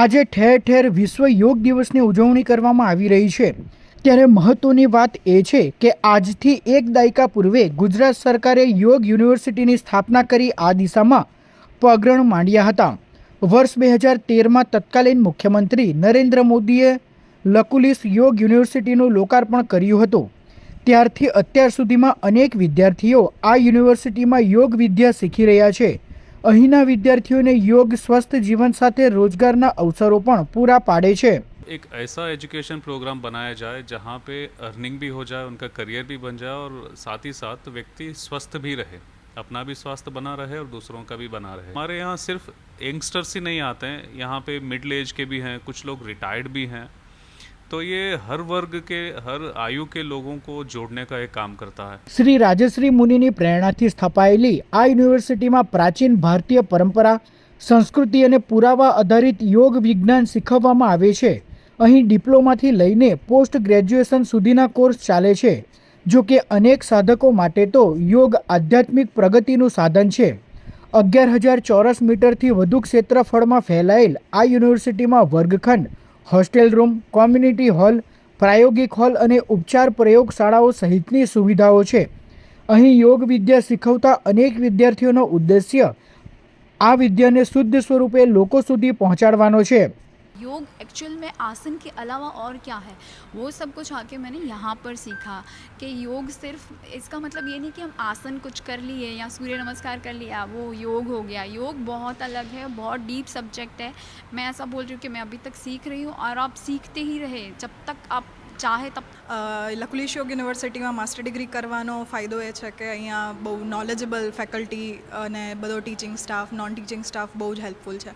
આજે ઠેર ઠેર વિશ્વ યોગ દિવસની ઉજવણી કરવામાં આવી રહી છે. ત્યારે મહત્વની વાત એ છે કે આજથી એક દાયકા પૂર્વે ગુજરાત સરકારે યોગ યુનિવર્સિટીની સ્થાપના કરી આ દિશામાં પગરણ માંડ્યા હતા. વર્ષ બે હજાર તેરમાં તત્કાલીન મુખ્યમંત્રી નરેન્દ્ર મોદીએ લકુલિસ યોગ યુનિવર્સિટીનું લોકાર્પણ કર્યું હતું. ત્યારથી અત્યાર સુધીમાં અનેક વિદ્યાર્થીઓ આ યુનિવર્સિટીમાં યોગ વિદ્યા શીખી રહ્યા છે. અહીંના વિદ્યાર્થીઓને યોગ સ્વસ્થ જીવન સાથે રોજગારના અવસરો પણ પૂરા પાડે છે एक ऐसा एजुकेशन प्रोग्राम बनाया जाए जहाँ पे अर्निंग भी हो जाए उनका करियर भी बन जाए और साथ ही साथ व्यक्ति स्वस्थ भी रहे अपना भी स्वास्थ्य बना रहे और दूसरों का भी बना रहे हमारे यहाँ सिर्फ यंगस्टर्स ही नहीं आते हैं यहाँ पे मिडिल एज के भी हैं कुछ लोग रिटायर्ड भी हैं तो ये हर वर्ग के हर आयु के लोगों को जोड़ने का एक काम करता है શ્રી રાજશ્રી મુનિની પ્રેરણાથી સ્થપાયેલી આ યુનિવર્સિટીમાં પ્રાચીન ભારતીય પરંપરા સંસ્કૃતિ અને પુરાવા આધારિત યોગ વિજ્ઞાન શીખવવામાં આવે છે અહીં ડિપ્લોમાથી લઈને પોસ્ટ ગ્રેજ્યુએશન સુધીના કોર્સ ચાલે છે જો કે અનેક સાધકો માટે તો યોગ આધ્યાત્મિક પ્રગતિનું સાધન છે અગિયાર હજાર ચોરસ મીટરથી વધુ ક્ષેત્રફળમાં ફેલાયેલ આ યુનિવર્સિટીમાં વર્ગખંડ હોસ્ટેલ રૂમ, કોમ્યુનિટી હોલ, પ્રાયોગિક હોલ અને ઉપચાર પ્રયોગશાળાઓ સહિતની સુવિધાઓ છે. અહીં યોગ વિદ્યા શીખવતા અનેક વિદ્યાર્થીઓનો ઉદ્દેશ્ય આ વિદ્યાને શુદ્ધ સ્વરૂપે લોકો સુધી પહોંચાડવાનો છે. योग एक्चुअल में आसन के अलावा और क्या है? वो सब कुछ आके मैंने यहाँ पर सीखा कि योग सिर्फ़, इसका मतलब ये नहीं कि हम आसन कुछ कर लिए या सूर्य नमस्कार कर लिया, वो योग हो गया। योग बहुत अलग है, बहुत डीप सब्जेक्ट है। मैं ऐसा बोल रही हूँ कि मैं अभी तक सीख रही हूँ और आप सीखते ही रहे। जब तक आप चाहे तब અ, લકુલિશ યોગ યુનિવર્સિટીમાં માસ્ટર ડિગ્રી કરવાનો ફાયદો એ છે કે અહીંયા બહુ નોલેજેબલ ફેકલ્ટી અને બધો teaching staff non teaching staff બહુ જ હેલ્પફુલ છે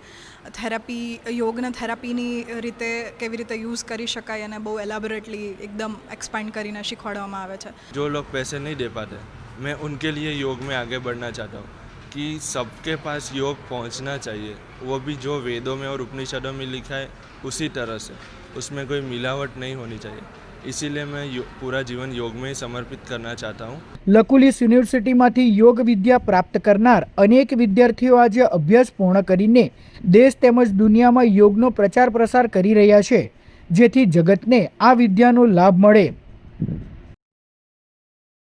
થેરાપી યોગને થેરાપીની રીતે કેવી રીતે યુઝ કરી શકાય અને બહુ એલાબોરેટલી એકદમ એક્સપાન્ડ કરીને શીખવાડવામાં આવે છે जो लोग पैसे नहीं दे पाते मैं उनके लिए योग में आगे बढ़ना चाहता हूँ कि सबके पास योग पहुँचना चाहिए वो भी जो वेदों में और उपनिषदों में लिखा है उसी तरह से उसमें कोई मिलावट नहीं होनी चाहिए इसीलिए मैं यो- पूरा जीवन योग में ही समर्पित करना चाहता हूँ લકુલિસ યુનિવર્સિટીમાંથી યોગ વિદ્યા પ્રાપ્ત કરનાર અનેક વિદ્યાર્થીઓ આજે અભ્યાસ પૂર્ણ કરીને દેશ તેમજ દુનિયામાં યોગનો પ્રચાર પ્રસાર કરી રહ્યા છે જેથી જગતને આ વિદ્યાનો લાભ મળે